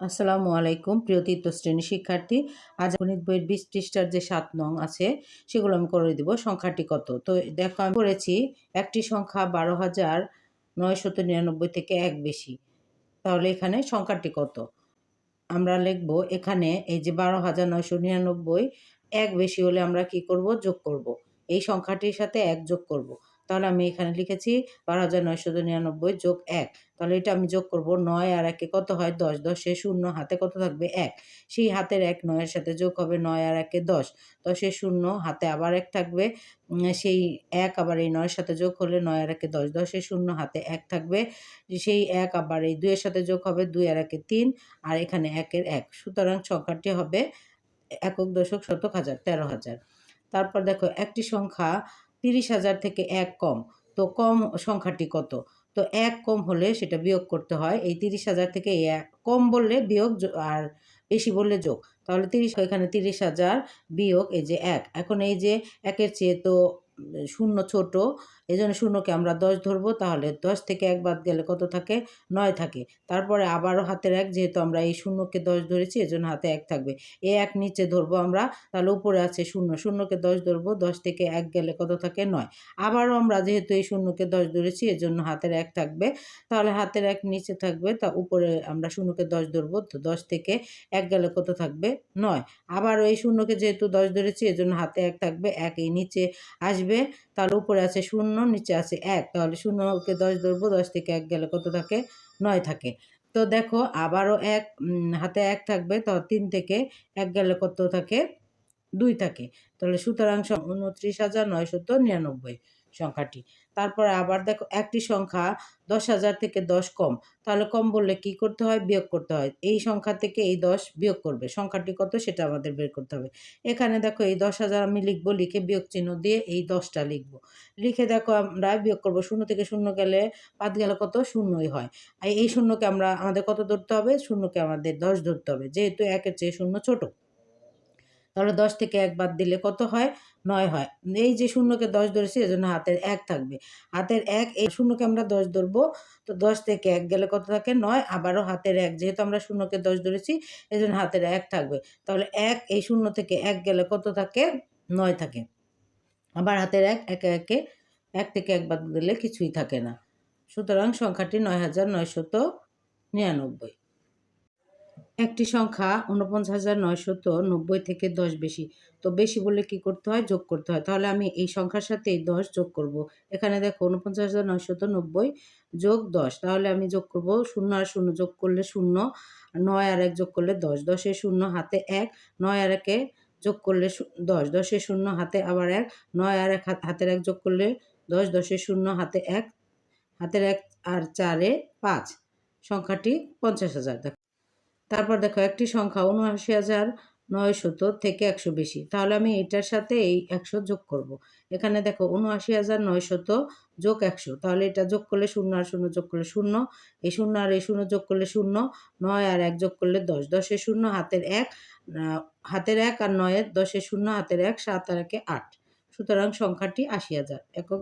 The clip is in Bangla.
আসসালামু আলাইকুম, প্রিয় তৃতীয় শ্রেণি শিক্ষার্থী। আজ গণিত বইয়ের বিশ পৃষ্ঠার যে সাত নং আছে, সেগুলো আমি করে দিব। সংখ্যাটি কত? তো দেখো, আমি করেছি একটি সংখ্যা বারো হাজার নয়শত নিরানব্বই থেকে এক বেশি। তাহলে এখানে সংখ্যাটি কত? আমরা লিখব এখানে এই যে বারো হাজার নয়শো নিরানব্বই, এক বেশি হলে আমরা কি করব? যোগ করব। এই সংখ্যাটির সাথে এক যোগ করব। তাহলে আমি এখানে লিখেছি বারো হাজার নয়শো নিরানব্বই যোগ এক। তাহলে এটা আমি যোগ করব নয় আর একে কত হয় দশ? দশে শূন্য, হাতে কত থাকবে? এক। সেই হাতের এক নয়ের সাথে যোগ হবে নয় আর একে দশ। দশে শূন্য, হাতে আবার এক থাকবে। সেই এক আবার এই নয়ের সাথে যোগ হলে নয় আর একে দশ। দশে শূন্য, হাতে এক থাকবে। সেই এক আবার এই দুইয়ের সাথে যোগ হবে দুই আর একে তিন আর এখানে একের এক। সুতরাং সংখ্যাটি হবে একক দশক শতক হাজার, তেরো হাজার। তারপর দেখো একটি সংখ্যা তিরিশ হাজার থেকে এক কম। তো কম সংখ্যাটি কত? তো এক কম হলে সেটা বিয়োগ করতে হয়। এই তিরিশ হাজার থেকে এক কম বললে বিয়োগ আর বেশি বললে যোগ। তাহলে তিরিশ, এখানে তিরিশ হাজার বিয়োগ এই যে এক। এখন এই যে একের চেয়ে তো শূন্য ছোট এই জন্য শূন্যকে আমরা দশ ধরবো, তাহলে দশ থেকে এক বাদ গেলে কত থাকে? নয় থাকে। তারপরে আবারও হাতের এক, যেহেতু আমরা এই শূন্যকে দশ ধরেছি, এজন্য হাতে এক থাকবে। এ এক নিচে ধরবো আমরা, তাহলে উপরে আছে শূন্য। শূন্যকে দশ ধরবো, দশ থেকে এক গেলে কত থাকে? নয়। আবারও আমরা যেহেতু এই শূন্যকে দশ ধরেছি, এজন্য হাতের এক থাকবে। তাহলে হাতের এক নিচে থাকবে, তা উপরে আমরা শূন্যকে দশ ধরবো, তো দশ থেকে এক গেলে কত থাকবে? নয়। আবারও এই শূন্যকে যেহেতু দশ ধরেছি, এজন্য হাতে এক থাকবে। এক এই নিচে আসবে। তার উপরে আছে শূন্য, নিচে আছে এক। তাহলে শূন্যকে দশ ধরবো, দশ থেকে এক গেলে কত থাকে? নয় থাকে। তো দেখো, আবারও এক হাতে এক থাকবে তো তিন থেকে এক গেলে কত থাকে? দুই থাকে। তাহলে সুতরাং উনত্রিশ হাজার নয়শত নিরানব্বই। সংখ্যাটি। তারপরে আবার দেখো একটি সংখ্যা দশ হাজার থেকে দশ কম। তাহলে কম বললে কি করতে হয়? বিয়োগ করতে হয়। এই সংখ্যা থেকে এই দশ বিয়োগ করবে। সংখ্যাটি কত সেটা আমাদের বের করতে হবে। এখানে দেখো এই দশ হাজার আমি লিখব, লিখে বিয়োগ চিহ্ন দিয়ে এই দশটা লিখব। লিখে দেখো আমরা বিয়োগ করব। শূন্য থেকে শূন্য গেলে পাঁচ গেলে কত? শূন্যই হয়। আর এই শূন্যকে আমরা আমাদের কত ধরতে হবে? শূন্যকে আমাদের দশ ধরতে হবে। যেহেতু একের চেয়ে শূন্য ছোটো। তাহলে দশ থেকে এক বাদ দিলে কত হয়? নয় হয়। এই যে শূন্যকে দশ ধরেছি, এজন্য হাতের এক থাকবে। হাতের এক, এই শূন্যকে আমরা দশ ধরবো। তো দশ থেকে এক গেলে কত থাকে? নয়। আবারও হাতের এক, যেহেতু আমরা শূন্যকে দশ ধরেছি এই জন্য হাতের এক থাকবে। তাহলে এক, এই শূন্য থেকে এক গেলে কত থাকে? নয় থাকে। আবার হাতের এক, একে একে এক থেকে এক বাদ দিলে কিছুই থাকে না। সুতরাং সংখ্যাটি নয় হাজার নয়শত নিরানব্বই। একটি সংখ্যা উনপঞ্চাশ হাজার নয়শত নব্বই থেকে দশ বেশি। তো বেশি বললে কি করতে হয়? যোগ করতে হয়। তাহলে আমি এই সংখ্যার সাথে এই দশ যোগ করব। এখানে দেখো উনপঞ্চাশ হাজার নয়শত নব্বই যোগ দশ। তাহলে আমি যোগ করব শূন্য আর শূন্য যোগ করলে শূন্য, নয় আর এক যোগ করলে দশ। দশে শূন্য, হাতে এক, নয় আর একে যোগ করলে দশ। দশে শূন্য, হাতে আবার এক, নয় আর এক হাতের এক যোগ করলে দশ। দশে শূন্য, হাতে এক, হাতের এক আর চারে পাঁচ। সংখ্যাটি পঞ্চাশ হাজার। দেখো তারপর দেখো, একটি সংখ্যা উনআশি হাজার নয়শত থেকে একশো বেশি। তাহলে আমি এটার সাথে এই একশো যোগ করব। এখানে দেখো, উনআশি হাজার নয়শত যোগ একশো। তাহলে এটা যোগ করলে শূন্য আর শূন্য যোগ করলে শূন্য। এই শূন্য আর এই শূন্য যোগ করলে শূন্য। নয় আর এক যোগ করলে দশ। দশের শূন্য, হাতের এক হাতের এক আর নয়ের দশে শূন্য, হাতের এক, সাত আর একে আট। সুতরাং সংখ্যাটি আশি হাজার। একক